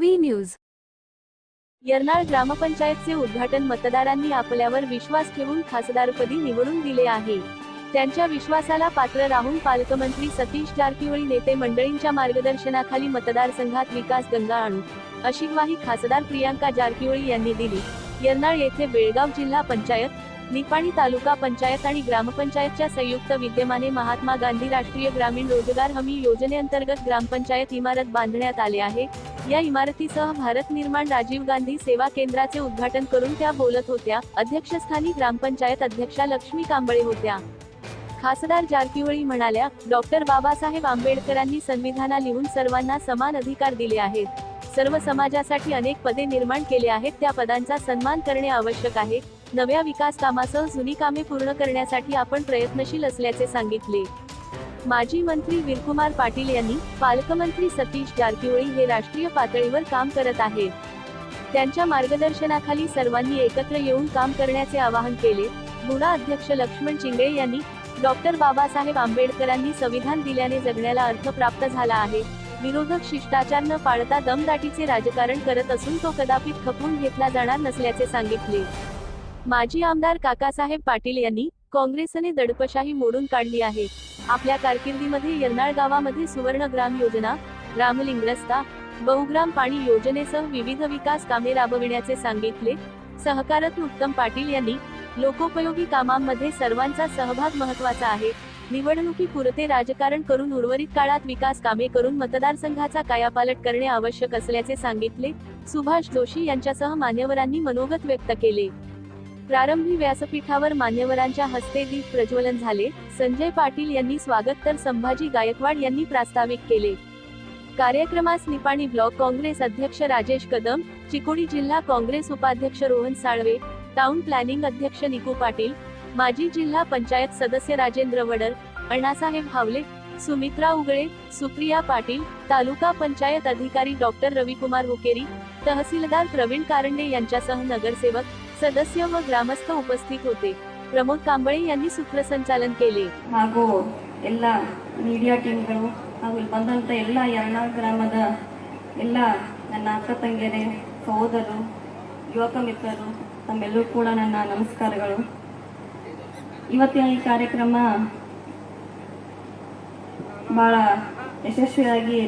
V news. यरनाळ ग्रामपंचायतचे उद्घाटन मतदारांनी आपल्यावर विश्वास ठेवून खासदारपदी निवडून दिले आहे. त्यांच्या विश्वासाला पात्र राहून पालकमंत्री सतीश जारकिहोळी नेते मंडळींच्या मार्गदर्शनाखाली मतदारसंघात विकास गंगा आणू अशी ग्वाही खासदार प्रियांका जारकिहोळी यांनी दिली. यरनाळ येथे बेळगाव जिल्हा पंचायत निपाणी तालुका पंचायत आणि ग्रामपंचायतच्या संयुक्त विद्यमाने महात्मा गांधी राष्ट्रीय ग्रामीण रोजगार हमी योजनेअंतर्गत ग्रामपंचायत इमारत बांधण्यात आले आहे. या इमारतीसह भारत निर्माण राजीव गांधी सेवा केंद्राचे उद्घाटन करून त्या बोलत होत्या. अध्यक्षस्थानी ग्रामपंचायत अध्यक्षा लक्ष्मी कांबळे होत्या. खासदार जारकिहोळी म्हणाल्या डॉक्टर बाबासाहेब आंबेडकरांनी संविधाना लिहून सर्वांना समान अधिकार दिले आहेत. सर्व समाजासाठी अनेक पदे निर्माण केले आहेत. त्या पदांचा सन्मान करणे आवश्यक आहे. नव्या विकास कामासह जुनी कामे पूर्ण करण्यासाठी आपण प्रयत्नशील असल्याचे सांगितले. माजी मंत्री वीरकुमार पाटील यांनी पालकमंत्री सतीश जारकिहोळी हे राष्ट्रीय पातळीवर काम करत आहेत त्यांच्या मार्गदर्शनाखाली सर्वांनी एकत्र येऊन काम करण्याचे आवाहन केले. बुडा अध्यक्ष लक्ष्मण चिंगळे यांनी डॉक्टर बाबासाहेब आंबेडकरांनी संविधान दिल्याने जगण्याला अर्थ प्राप्त झाला आहे. विरोधक शिष्टाचार न पाळता दमदाटीचे राजकारण करत असून तो कदापित खपवून घेतला जाणार नसल्याचे सांगितले. माजी आमदार काकासाहेब पाटील यांनी काँग्रेसने दडपशाही मोडून काढली आहे. आपल्या कारकिर्दीमध्ये यर्नाळ गावामध्ये सुवर्ण ग्राम योजना रामलिंग रस्ता बहुग्राम पाणी योजनेसह विविध विकास कामे राबविण्याचे सांगितले. सहकारत्न उत्तम पाटील यांनी लोकोपयोगी कामांमध्ये सर्वांचा सहभाग महत्त्वाचा आहे. निवडणुकी पुरते राजकारण करून उर्वरित काळात विकास कामे करून मतदारसंघाचा कायापालट करणे आवश्यक असल्याचे सांगितले. सुभाष जोशी यांच्यासह मान्यवरांनी मनोगत व्यक्त केले. प्रारंभी व्यासपीठावर मान्यवरांच्या हस्ते दीप प्रज्वलन झाले. संजय पाटील यांनी स्वागत तर संभाजी गायकवाड यांनी प्रास्ताविक केले. कार्यक्रमास निपाणी ब्लॉक काँग्रेस अध्यक्ष राजेश कदम चिकोडी जिल्हा काँग्रेस उपाध्यक्ष रोहन साळवे टाउन प्लॅनिंग अध्यक्ष निकू पाटील माजी जिल्हा पंचायत सदस्य राजेंद्र वडर अण्णासाहेब हावले सुमित्रा उगळे सुप्रिया पाटील तालुका पंचायत अधिकारी डॉक्टर रविकुमार हुकेरी तहसीलदार प्रवीण कारंडे यांच्यासह नगरसेवक सदस्य व ग्रामस्थ उपस्थित होते प्रमोद कांबळे यांनी सूत्रसंचालन केले ಹಾಗೂ ಎಲ್ಲ ಮೀಡಿಯಾ ಟೀಮ್ಗಳು ಹಾಗೂ ಇಲ್ಲಿ ಬಂದಂಥ ಎಲ್ಲ ಯರ್ನಾಳ್ ಗ್ರಾಮದ ಎಲ್ಲ ನನ್ನ ಅಕ್ಕ ತಂಗಿಯರೇ ಸಹೋದರರು ಯುವಕ ಮಿತ್ರರು ತಮ್ಮೆಲ್ಲರೂ ಕೂಡ ನನ್ನ ನಮಸ್ಕಾರಗಳು ಇವತ್ತಿನ ಈ ಕಾರ್ಯಕ್ರಮ ಭಾಳ ಯಶಸ್ವಿಯಾಗಿ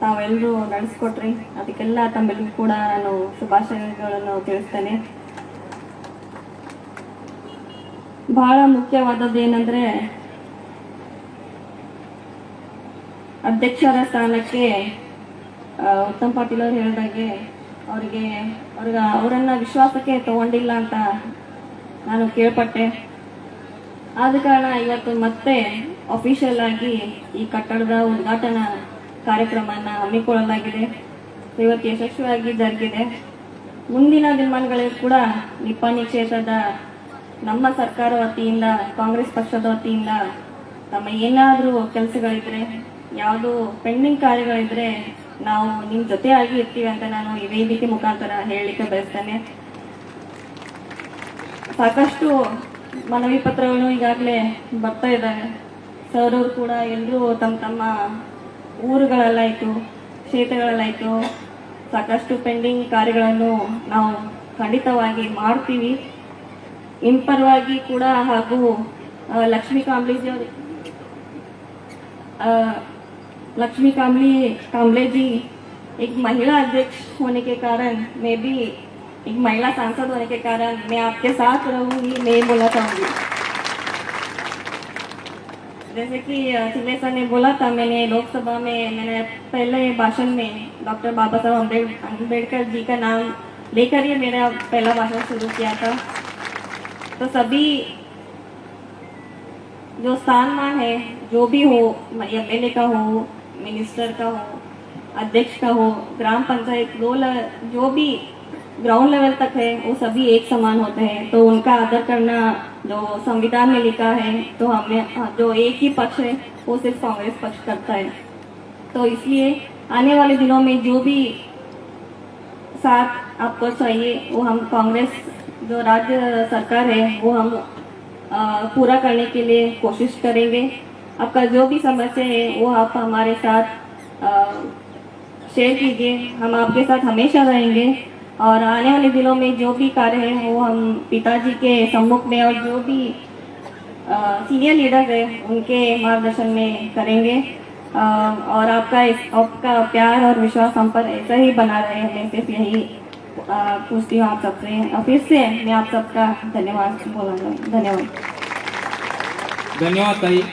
ತಾವೆಲ್ಲರೂ ನಡೆಸ್ಕೊಟ್ರಿ ಅದಕ್ಕೆಲ್ಲ ತಮ್ಮೆಲ್ಲರೂ ಕೂಡ ನಾನು ಶುಭಾಶಯಗಳನ್ನು ತಿಳಿಸ್ತೇನೆ ಬಹಳ ಮುಖ್ಯವಾದದ್ದು ಏನಂದ್ರೆ ಅಧ್ಯಕ್ಷರ ಸ್ಥಾನಕ್ಕೆ ಉತ್ತಮ್ ಪಾಟೀಲ್ ಅವರು ಹೇಳಿದಾಗೆ ಅವ್ರಿಗೆ ಅವ್ರಿಗೆ ಅವರನ್ನ ವಿಶ್ವಾಸಕ್ಕೆ ತಗೊಂಡಿಲ್ಲ ಅಂತ ನಾನು ಕೇಳ್ಪಟ್ಟೆ. ಆದ ಕಾರಣ ಇವತ್ತು ಮತ್ತೆ ಅಫಿಷಿಯಲ್ ಆಗಿ ಈ ಕಟ್ಟಡದ ಉದ್ಘಾಟನಾ ಕಾರ್ಯಕ್ರಮನ ಹಮ್ಮಿಕೊಳ್ಳಲಾಗಿದೆ. ಇವತ್ತು ಯಶಸ್ವಿಯಾಗಿ ಜರುಗಿದೆ. ಮುಂದಿನ ದಿನಮಾನಗಳಲ್ಲಿ ಕೂಡ ನಿಪ್ಪಾಣಿ ಕ್ಷೇತ್ರದ ನಮ್ಮ ಸರ್ಕಾರ ವತಿಯಿಂದ, ಕಾಂಗ್ರೆಸ್ ಪಕ್ಷದ ವತಿಯಿಂದ ತಮ್ಮ ಏನಾದರೂ ಕೆಲಸಗಳಿದ್ರೆ, ಯಾವುದು ಪೆಂಡಿಂಗ್ ಕಾರ್ಯಗಳಿದ್ರೆ ನಾವು ನಿಮ್ಮ ಜೊತೆಯಾಗಿ ಇರ್ತೀವಿ ಅಂತ ನಾನು ಈ ವೇದಿಕೆ ಮುಖಾಂತರ ಹೇಳಲಿಕ್ಕೆ ಬಯಸ್ತೇನೆ. ಸಾಕಷ್ಟು ಮನವಿ ಪತ್ರಗಳು ಈಗಾಗಲೇ ಬರ್ತಾ ಇದ್ದಾವೆ. ಸರ್ ಕೂಡ ಎಲ್ಲರೂ ತಮ್ಮ ತಮ್ಮ ಊರುಗಳಲ್ಲಾಯಿತು, ಕ್ಷೇತ್ರಗಳಲ್ಲಾಯಿತು, ಸಾಕಷ್ಟು ಪೆಂಡಿಂಗ್ ಕಾರ್ಯಗಳನ್ನು ನಾವು ಖಂಡಿತವಾಗಿ ಮಾಡ್ತೀವಿ. इन ಪರವಾಗಿ ಕೂಡ ಹಾಗೂ ಆ, ಲಕ್ಷ್ಮೀ ಕಾಂಬ್ಳೆಜಿ ಅವ್ರ आ, लक्ष्मी कामली कांबले जी एक महिला अध्यक्ष होने के कारण मैं भी एक महिला सांसद होने के कारण मैं आपके साथ रहूंगी मैं ये बोलना चाहूंगी जैसे कि अ, चिल्ले सर ने बोला था मैंने लोकसभा में मैंने पहले भाषण में डॉक्टर बाबा साहब अम्बेड- अम्बेडकर जी का नाम लेकर ही मेरा पहला भाषण शुरू किया था तो सभी जो स्थानमान है, जो भी हो एम एल ए का हो मिनिस्टर का हो, अध्यक्ष का हो, ग्राम पंचायत, दो जो भी ग्राउंड लेवल तक है, वो सभी एक समान होते हैं। तो उनका आदर करना जो संविधान में लिखा है तो हमें, जो एक ही पक्ष है, वो सिर्फ़ कांग्रेस पक्ष करता है। तो इसलिए आने वाले दिनों में जो भी साथ आपको चाहिए, वो हम कांग्रेस जो राज्य सरकार है वो हम पूरा करने के लिए कोशिश करेंगे। आपका जो भी समस्या है वो आप हमारे साथ शेयर कीजिए। हम आपके साथ हमेशा रहेंगे और आने वाले दिनों में जो भी कार्य है वो हम पिताजी के सम्मुख में और जो भी सीनियर लीडर है उनके मार्गदर्शन में करेंगे। अ, और आपका इस आपका प्यार और विश्वास हम पर ऐसा ही बना रहे हमें सिर्फ़ यही अ, पूछती हूँ आप सबसे फिर से मैं आप सबका धन्यवाद बोलूँगा धन्यवाद. धन्यवाद ताई.